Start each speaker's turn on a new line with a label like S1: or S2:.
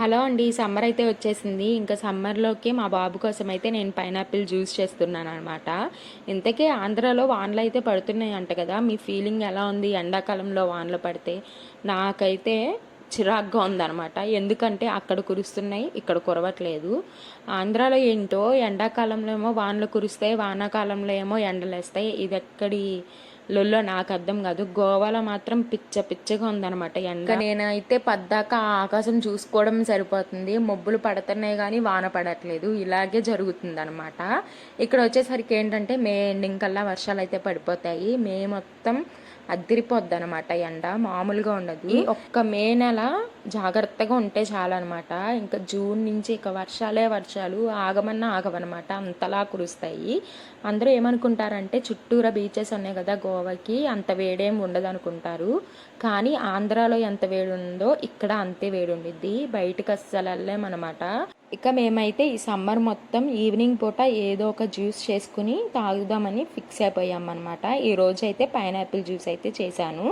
S1: Hello అండి summer అయితే వచ్చేసింది. ఇంకా సమ్మర్లోకి మా బాబు కోసం అయితే నేను పైనాపిల్ జ్యూస్ చేస్తున్నాను అనమాట ఇంతకీ ఆంధ్రాలో వానలు అయితే పడుతున్నాయి అంట కదా మీ ఫీలింగ్ ఎలా ఉంది? ఎండాకాలంలో వానలు పడితే నాకైతే చిరాగ్గా ఉందన్నమాట. ఎందుకంటే అక్కడ కురుస్తున్నాయి ఇక్కడ కురవట్లేదు. ఆంధ్రాలో ఏంటో ఎండాకాలంలో ఏమో వానలు కురుస్తాయి వానాకాలంలో ఏమో ఎండలేస్తాయి. ఇది ఎక్కడి లొల్లో నాకు అర్థం కాదు. గోవాలో మాత్రం పిచ్చ పిచ్చగా ఉందన్నమాట ఎండ. నేనైతే పద్దాక ఆకాశం చూసుకోవడం సరిపోతుంది. మబ్బులు పడుతున్నాయి కానీ వాన పడట్లేదు. ఇలాగే జరుగుతుంది అనమాట ఇక్కడ వచ్చేసరికి ఏంటంటే మే ఎండింగ్ కల్లా వర్షాలు అయితే పడిపోతాయి. మే మొత్తం అదిరిపోద్ది అనమాట ఎండ. మామూలుగా ఉండదు. ఒక్క మే నెల జాగ్రత్తగా ఉంటే చాలన్నమాట. ఇంకా జూన్ నుంచి ఇక వర్షాలే వర్షాలు. ఆగమన్నా ఆగవన్నమాట అంతలా కురుస్తాయి. అందరూ ఏమనుకుంటారంటే చుట్టూరా బీచెస్ ఉన్నాయి కదా గోవాకి అంత వేడేం ఉండదు అనుకుంటారు కానీ ఆంధ్రాలో ఎంత వేడి ఉందో ఇక్కడ అంతే వేడి ఉండిద్ది బయటకు అస్సలు వెళ్ళామన్నమాట ఇక మేమైతే ఈ సమ్మర్ మొత్తం ఈవినింగ్ పూట ఏదో ఒక జ్యూస్ చేసుకుని తాగుదామని ఫిక్స్ అయిపోయామన్నమాట. అనమాట ఈ రోజు అయితే పైనాపిల్ జ్యూస్ అయితే చేశాను.